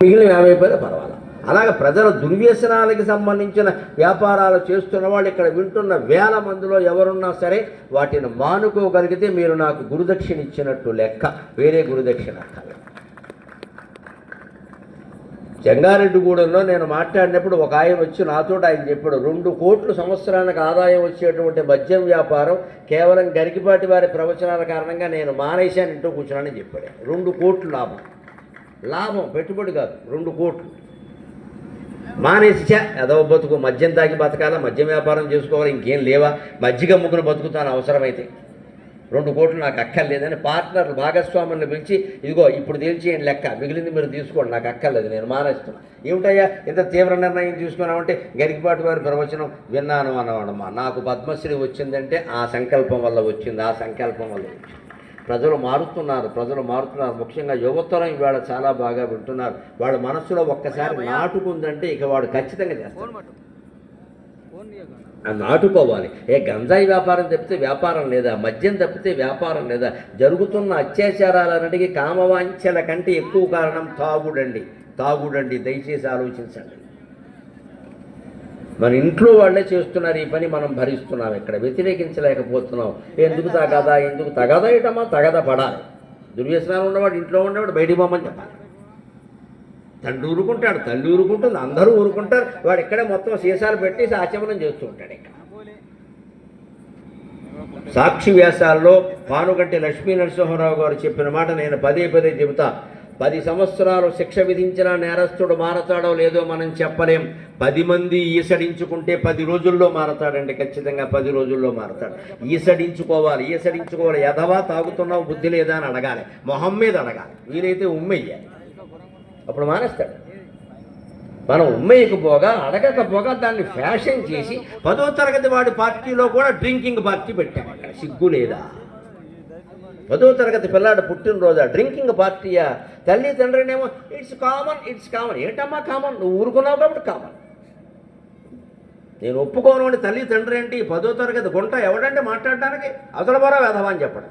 మిగిలిన ఏమైపోయినా పర్వాలేదు అలాగే ప్రజల దుర్వ్యసనాలకి సంబంధించిన వ్యాపారాలు చేస్తున్న వాళ్ళు ఇక్కడ వింటున్న వేల మందిలో ఎవరున్నా సరే వాటిని మానుకోగలిగితే మీరు నాకు గురుదక్షిణ ఇచ్చినట్టు లెక్క. వేరే గురుదక్షిణ జంగారెడ్డిగూడెంలో నేను మాట్లాడినప్పుడు ఒక ఆయన వచ్చి నాతో ఆయన చెప్పాడు రెండు కోట్లు సంవత్సరానికి ఆదాయం వచ్చేటువంటి మద్యం వ్యాపారం కేవలం గరికిపాటి వారి ప్రవచనాల కారణంగా నేను మానేశాను ఇంటూ కూర్చున్నానని చెప్పాడు. రెండు కోట్లు లాభం. లాభం పెట్టుబడి కాదు రెండు కోట్లు. మానేసి చా ఏదో బతుకు మద్యం తాగి బతకాలా మద్యం వ్యాపారం చేసుకోవాలి ఇంకేం లేవా? మజ్జిగ ముగ్గురు బతుకుతాను అవసరమైతే. రెండు కోట్లు నాకు అక్కర్లేదని పార్ట్నర్లు భాగస్వాములను పిలిచి ఇదిగో ఇప్పుడు తేల్చేయండి లెక్క మిగిలింది మీరు తీసుకోండి నాకు అక్కర్లేదు నేను మానేస్తున్నా. ఏమిటయ్యా ఇంత తీవ్ర నిర్ణయం తీసుకున్నామంటే గరికిపాటి వారి ప్రవచనం విన్నాను అన్నవాడమ్మా నాకు పద్మశ్రీ వచ్చిందంటే ఆ సంకల్పం వల్ల వచ్చింది ఆ సంకల్పం వల్ల వచ్చింది. ప్రజలు మారుతున్నారు ప్రజలు మారుతున్నారు. ముఖ్యంగా యువతరం ఇవాళ చాలా బాగా వింటున్నారు. వాళ్ళ మనసులో ఒక్కసారి నాటుకుందంటే ఇక వాడు ఖచ్చితంగా చేస్తాడు. నాటుకోవాలి. ఏ గంజాయి వ్యాపారం తప్పితే వ్యాపారం లేదా? మద్యం తప్పితే వ్యాపారం లేదా? జరుగుతున్న అత్యాచారాలన్నిటికీ కామవాంఛల కంటే ఎక్కువ కారణం తాగుడండి. తాగుడండి దయచేసి ఆలోచించండి. మన ఇంట్లో వాళ్ళే చేస్తున్నారు ఈ పని మనం భరిస్తున్నాం ఇక్కడ వ్యతిరేకించలేకపోతున్నాం. ఎందుకు తగదా? ఎందుకు తగదా ఇటమా తగద పడాలి. దుర్వ్యసనాలు ఉన్నవాడు ఇంట్లో ఉన్నవాడు బయటికి పోమని చెప్పాలి. తండ్రి ఊరుకుంటాడు తల్లి ఊరుకుంటుంది అందరూ ఊరుకుంటారు. వాడు ఇక్కడే మొత్తం సీసాలు పెట్టి ఆచమనం చేస్తూ ఉంటాడు ఇక్కడ. సాక్షి వ్యాసాల్లో పానుగంటి లక్ష్మీ నరసింహారావు గారు చెప్పిన మాట నేను పదే పదే చెబుతా. పది సంవత్సరాలు శిక్ష విధించిన నేరస్తుడు మారతాడో లేదో మనం చెప్పలేం. పది మంది ఈసడించుకుంటే పది రోజుల్లో మారతాడండి ఖచ్చితంగా పది రోజుల్లో మారతాడు. ఈసడించుకోవాలి ఈసడించుకోవాలి. ఎదవా తాగుతున్నావు బుద్ధి లేదా అని అడగాలి. మొహం మీద అడగాలి. వీలైతే ఉమ్మెయ్యాలి అప్పుడు మానేస్తాడు. మనం ఉమ్మేయకపోగా అడగకపోగా దాన్ని ఫ్యాషన్ చేసి పదో తరగతి వాడి పార్టీలో కూడా డ్రింకింగ్ పార్టీ పెట్టాం. అక్కడ సిగ్గు లేదా? పదో తరగతి పిల్లాడు పుట్టినరోజా డ్రింకింగ్ పార్టీయా తల్లిదండ్రులనేమో ఇట్స్ కామన్ ఇట్స్ కామన్ ఏంటమ్మా కామన్ నువ్వు ఊరుకున్నావు కాబట్టి కామన్ నేను ఒప్పుకోను అని తల్లిదండ్రులు ఏంటి? పదో తరగతి గుంట ఎవడంటే మాట్లాడడానికి? అసలు బరా వేధవా అని చెప్పడం.